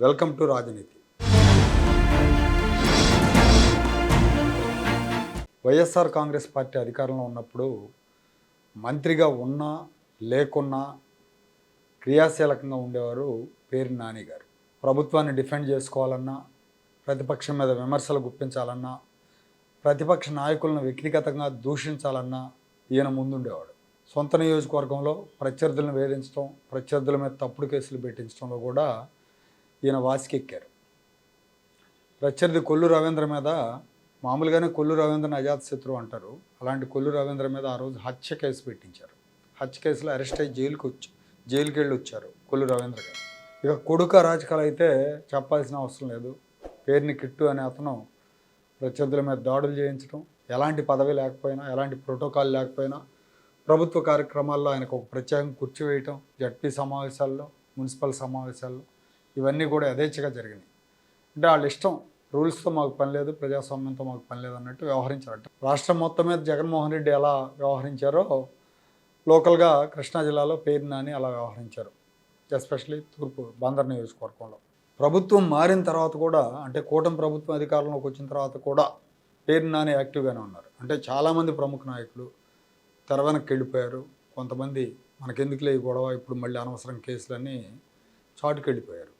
Welcome to రాజనీతి. YSR Congress party అధికారంలో ఉన్నప్పుడు మంత్రిగా ఉన్నా లేకున్నా క్రియాశీలకంగా ఉండేవారు పేరు నాని గారు. ప్రభుత్వాన్ని డిఫెండ్ చేసుకోవాలన్నా ప్రతిపక్షం మీద విమర్శలు గుప్పించాలన్నా ప్రతిపక్ష నాయకులను వ్యక్తిగతంగా దూషించాలన్నా ఈయన ముందుండేవాడు. సొంత నియోజకవర్గంలో ప్రత్యర్థులను వేధించడం ప్రత్యర్థుల మీద తప్పుడు కేసులు పెట్టించడంలో కూడా ఈయన వాసికెక్కారు. ప్రత్యర్థి కొల్లు రవీంద్ర మీద మామూలుగానే కొల్లు రవీంద్రని అజాత శత్రువు అంటారు. అలాంటి కొల్లు రవీంద్ర మీద ఆ రోజు హత్య కేసు పెట్టించారు. హత్య కేసులో అరెస్ట్ అయ్యి జైలుకి వచ్చి జైలుకి వెళ్ళి వచ్చారు కొల్లు రవీంద్ర గారు. ఇక కొడుక రాజకీయాలు అయితే చెప్పాల్సిన అవసరం లేదు. పేరుని కిట్టు అనే అతను ప్రత్యర్థుల మీద దాడులు చేయించడం ఎలాంటి పదవి లేకపోయినా ఎలాంటి ప్రోటోకాల్ లేకపోయినా ప్రభుత్వ కార్యక్రమాల్లో ఆయనకు ఒక ప్రత్యేకం కూర్చోవేయటం జడ్పీ సమావేశాల్లో మున్సిపల్ సమావేశాల్లో ఇవన్నీ కూడా యథేచ్ఛగా జరిగినాయి అంటే వాళ్ళ ఇష్టం రూల్స్తో మాకు పని లేదు ప్రజాస్వామ్యంతో మాకు పని లేదు అన్నట్టు వ్యవహరించారట. రాష్ట్రం మొత్తం మీద జగన్మోహన్ రెడ్డి ఎలా వ్యవహరించారో లోకల్గా కృష్ణా జిల్లాలో పేరు నాని అలా వ్యవహరించారు. ఎస్పెషలీ తూర్పు బందర్ నియోజకవర్గంలో. ప్రభుత్వం మారిన తర్వాత కూడా అంటే కూటమి ప్రభుత్వం అధికారంలోకి వచ్చిన తర్వాత కూడా పేరు నాని యాక్టివ్గానే ఉన్నారు. అంటే చాలామంది ప్రముఖ నాయకులు తెర వెనక్కి వెళ్ళిపోయారు. కొంతమంది మనకెందుకులే ఈ గొడవ ఇప్పుడు మళ్ళీ అనవసరం కేసులన్నీ చాటుకెళ్ళిపోయారు.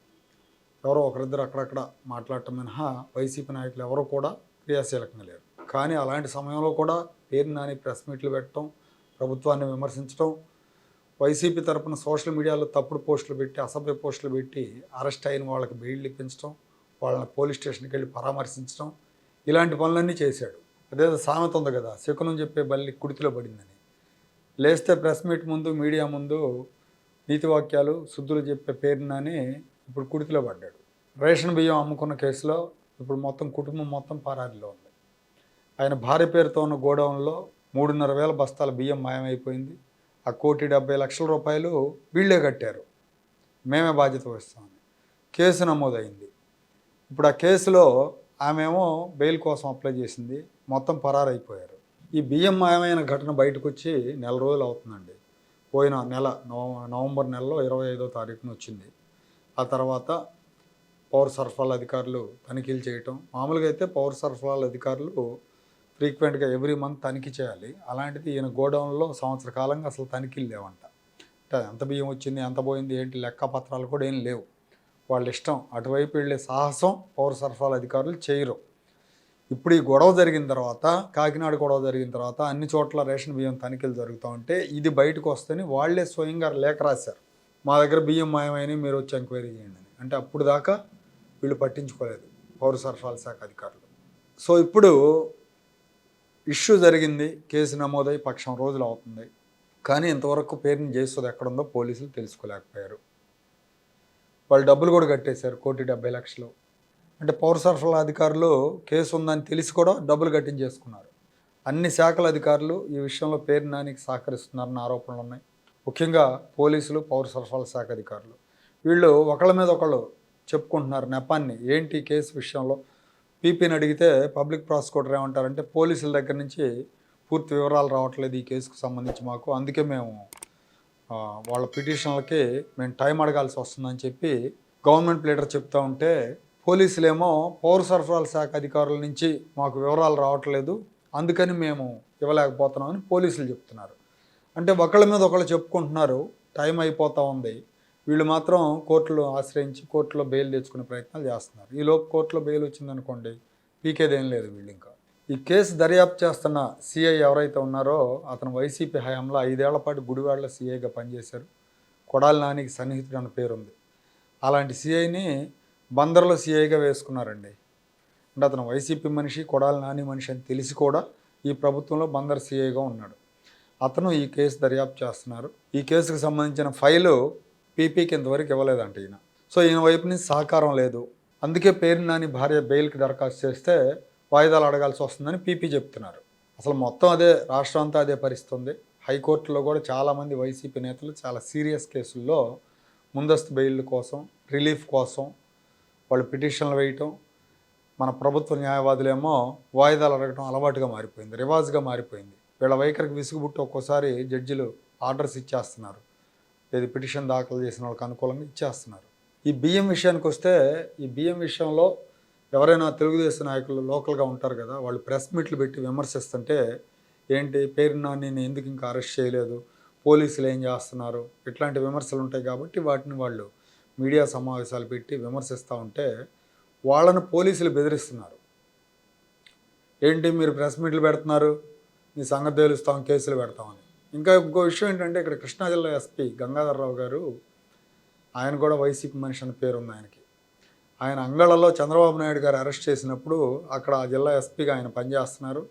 ఎవరో ఒకరిద్దరు అక్కడక్కడ మాట్లాడటం మినహా వైసీపీ నాయకులు ఎవరో కూడా క్రియాశీలకంగా లేరు. కానీ అలాంటి సమయంలో కూడా పేరు నాని ప్రెస్ మీట్లు పెట్టడం ప్రభుత్వాన్ని విమర్శించడం వైసీపీ తరపున సోషల్ మీడియాలో తప్పుడు పోస్టులు పెట్టి అసభ్య పోస్టులు పెట్టి అరెస్ట్ అయిన వాళ్ళకి బెయిల్ ఇప్పించడం వాళ్ళని పోలీస్ స్టేషన్కి వెళ్ళి పరామర్శించడం ఇలాంటి పనులన్నీ చేశాడు. అదేదో సామెత ఉంది కదా శకునం చెప్పే బల్లి కుడితిలో పడిందని. లేస్తే ప్రెస్ మీట్ ముందు మీడియా ముందు నీతి వాక్యాలు శుద్ధులు చెప్పే పేరునని ఇప్పుడు కుడితిలో పడ్డాడు. రేషన్ బియ్యం అమ్ముకున్న కేసులో ఇప్పుడు మొత్తం కుటుంబం మొత్తం పరాదిలో ఉంది. ఆయన భార్య పేరుతో ఉన్న గోడౌన్లో మూడున్నర వేల బస్తాల బియ్యం మాయమైపోయింది. ఆ కోటి డెబ్బై లక్షల రూపాయలు వీళ్ళే కట్టారు. మేమే బాధ్యత వహిస్తామని కేసు నమోదైంది. ఇప్పుడు ఆ కేసులో ఆమెమో బెయిల్ కోసం అప్లై చేసింది. మొత్తం పరారైపోయారు. ఈ బియ్యం మాయమైన ఘటన బయటకు వచ్చి నెల రోజులు అవుతుందండి. పోయిన నెల నవ నవంబర్ నెలలో ఇరవై ఐదో తారీఖున వచ్చింది. ఆ తర్వాత పౌర సరఫరాల అధికారులు తనిఖీలు చేయటం. మామూలుగా అయితే పౌర సరఫరాల అధికారులు ఫ్రీక్వెంట్గా ఎవ్రీ మంత్ తనిఖీ చేయాలి. అలాంటిది ఈయన గోడౌన్లో సంవత్సర కాలంగా అసలు తనిఖీలు లేవంట. అంటే ఎంత బియ్యం వచ్చింది ఎంత పోయింది ఏంటి లెక్క పత్రాలు కూడా ఏం లేవు. వాళ్ళ ఇష్టం. అటువైపు వెళ్ళే సాహసం పౌర సరఫరాల అధికారులు చేయరు. ఇప్పుడు ఈ గొడవ జరిగిన తర్వాత కాకినాడ గొడవ జరిగిన తర్వాత అన్ని చోట్ల రేషన్ బియ్యం తనిఖీలు జరుగుతూ ఉంటే ఇది బయటకు వస్తేనే వాళ్ళే స్వయంగా లేఖ రాశారు. మా దగ్గర బియ్యం మాయమైనవి మీరు వచ్చి ఎంక్వైరీ చేయండి అంటే అప్పుడు దాకా వీళ్ళు పట్టించుకోలేదు పౌర సరఫరాల శాఖ అధికారులు. సో ఇప్పుడు ఇష్యూ జరిగింది కేసు నమోదై పక్షం రోజులు అవుతుంది. కానీ ఇంతవరకు పేరుని చేస్తుంది ఎక్కడుందో పోలీసులు తెలుసుకోలేకపోయారు. వాళ్ళు డబ్బులు కూడా కట్టేశారు కోటి డెబ్బై లక్షలు. అంటే పౌర సరఫరాల అధికారులు కేసు ఉందని తెలిసి కూడా డబ్బులు కట్టించేసుకున్నారు. అన్ని శాఖల అధికారులు ఈ విషయంలో పేరు నానికి సహకరిస్తున్నారన్న ఆరోపణలు ఉన్నాయి. ముఖ్యంగా పోలీసులు పౌర సరఫరాల శాఖ అధికారులు. వీళ్ళు ఒకళ్ళ మీద ఒకళ్ళు చెప్పుకుంటున్నారు నెపాన్ని. ఏంటి ఈ కేసు విషయంలో? పీపీని అడిగితే పబ్లిక్ ప్రాసిక్యూటర్ ఏమంటారంటే పోలీసుల దగ్గర నుంచి పూర్తి వివరాలు రావట్లేదు ఈ కేసుకు సంబంధించి మాకు. అందుకే మేము వాళ్ళ పిటిషన్లకి మేము టైం అడగాల్సి వస్తుందని చెప్పి గవర్నమెంట్ లీడర్ చెప్తా ఉంటే పోలీసులేమో పౌర సరఫరాల శాఖ అధికారుల నుంచి మాకు వివరాలు రావట్లేదు. అందుకని మేము ఇవ్వలేకపోతున్నామని పోలీసులు చెప్తున్నారు. అంటే ఒకళ్ళ మీద ఒకళ్ళు చెప్పుకుంటున్నారు టైం అయిపోతూ ఉంది. వీళ్ళు మాత్రం కోర్టులో ఆశ్రయించి కోర్టులో బెయిల్ తెచ్చుకునే ప్రయత్నాలు చేస్తున్నారు. ఈలోపు కోర్టులో బెయిల్ వచ్చిందనుకోండి పీకేదేం లేదు వీళ్ళు ఇంకా. ఈ కేసు దర్యాప్తు చేస్తున్న సీఐ ఎవరైతే ఉన్నారో అతను వైసీపీ హయాంలో ఐదేళ్ళ పాటు గుడివాడలో సీఐగా పనిచేశారు. కొడాలి నానికి సన్నిహితుడు అన్న పేరుంది. అలాంటి సీఐని బందర్లో సీఐగా వేసుకున్నారండి. అంటే అతను వైసీపీ మనిషి కొడాలి నాని మనిషి అని తెలిసి కూడా ఈ ప్రభుత్వంలో బందర్ సీఐగా ఉన్నాడు. అతను ఈ కేసు దర్యాప్తు చేస్తున్నారు. ఈ కేసుకు సంబంధించిన ఫైలు పీపీకి ఇంతవరకు ఇవ్వలేదంట ఈయన. సో ఈయన వైపు నుంచి సహకారం లేదు. అందుకే పేరు నాని భార్య బెయిల్కి దరఖాస్తు చేస్తే వాయిదాలు అడగాల్సి వస్తుందని పీపీ చెప్తున్నారు. అసలు మొత్తం అదే రాష్ట్రం అంతా అదే పరిస్థితి ఉంది. హైకోర్టులో కూడా చాలామంది వైసీపీ నేతలు చాలా సీరియస్ కేసుల్లో ముందస్తు బెయిల్ కోసం రిలీఫ్ కోసం వాళ్ళు పిటిషన్లు వేయటం మన ప్రభుత్వ న్యాయవాదులేమో వాయిదాలు అడగటం అలవాటుగా మారిపోయింది రివాజ్గా మారిపోయింది. వీళ్ళ వైఖరికి విసుగుబుట్టి ఒక్కోసారి జడ్జిలు ఆర్డర్స్ ఇచ్చేస్తున్నారు. ఏది పిటిషన్ దాఖలు చేసిన వాళ్ళకి అనుకూలంగా ఇచ్చేస్తున్నారు. ఈ బియ్యం విషయానికి వస్తే ఈ బియ్యం విషయంలో ఎవరైనా తెలుగుదేశం నాయకులు లోకల్గా ఉంటారు కదా వాళ్ళు ప్రెస్ మీట్లు పెట్టి విమర్శిస్తుంటే ఏంటి పేరు నేను ఎందుకు ఇంకా అరెస్ట్ చేయలేదు పోలీసులు ఏం చేస్తున్నారు ఇట్లాంటి విమర్శలు ఉంటాయి కాబట్టి వాటిని వాళ్ళు మీడియా సమావేశాలు పెట్టి విమర్శిస్తూ ఉంటే వాళ్ళను పోలీసులు బెదిరిస్తున్నారు. ఏంటి మీరు ప్రెస్ మీట్లు పెడుతున్నారు? మీ సంగతి తేలుస్తాం కేసులు పెడతామని ఇంకా ఇంకో విషయం ఏంటంటే ఇక్కడ కృష్ణా జిల్లా ఎస్పీ గంగాధర్రావు గారు ఆయన కూడా వైసీపీ మనిషి అని పేరు ఉంది ఆయనకి. ఆయన అంగళలో చంద్రబాబు నాయుడు గారు అరెస్ట్ చేసినప్పుడు అక్కడ ఆ జిల్లా ఎస్పీగా ఆయన పనిచేస్తున్నారు.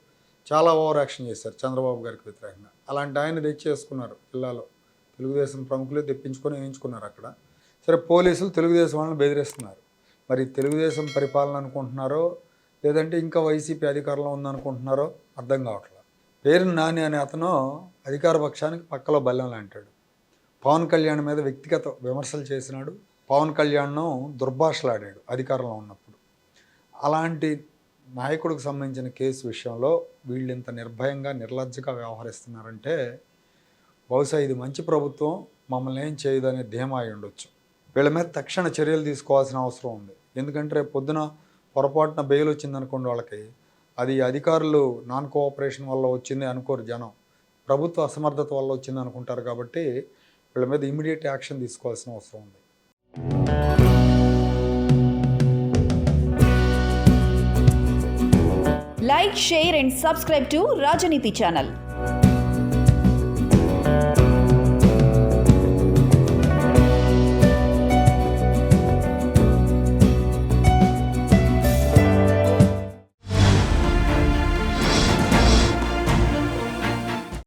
చాలా ఓవర్ యాక్షన్ చేశారు చంద్రబాబు గారికి వ్యతిరేకంగా. అలాంటి ఆయన తెచ్చేసుకున్నారు జిల్లాలో. తెలుగుదేశం ప్రముఖులు తెప్పించుకొని వేయించుకున్నారు అక్కడ. సరే పోలీసులు తెలుగుదేశం వాళ్ళని బెదిరిస్తున్నారు. మరి తెలుగుదేశం పరిపాలన అనుకుంటున్నారో లేదంటే ఇంకా వైసీపీ అధికారంలో ఉందనుకుంటున్నారో అర్థం కావట్లేదు. పేరు నాని అనే అతను అధికార పక్షానికి పక్కలో బల్లెం లాంటాడు. పవన్ కళ్యాణ్ మీద వ్యక్తిగత విమర్శలు చేసినాడు. పవన్ కళ్యాణ్ను దుర్భాషలాడాడు అధికారంలో ఉన్నప్పుడు. అలాంటి నాయకుడికి సంబంధించిన కేసు విషయంలో వీళ్ళు ఇంత నిర్భయంగా నిర్లజ్జగా వ్యవహరిస్తున్నారంటే బహుశా ఇది మంచి ప్రభుత్వం మమ్మల్ని ఏం చేయదనే ధీమా అయి ఉండొచ్చు. వీళ్ళ మీద తక్షణ చర్యలు తీసుకోవాల్సిన అవసరం ఉంది. ఎందుకంటే రేపు పొద్దున పొరపాటున బెయిల్ వచ్చిందనుకోండి వాళ్ళకి అది అధికారులు నాన్ కోఆపరేషన్ వల్ల వచ్చింది అనుకోరు జనం. ప్రభుత్వ అసమర్థత వల్ల వచ్చింది అనుకుంటారు కాబట్టి వీళ్ళ మీద ఇమీడియట్ యాక్షన్ తీసుకోవాల్సిన అవసరం ఉంది. Like share and subscribe to Rajaneethi channel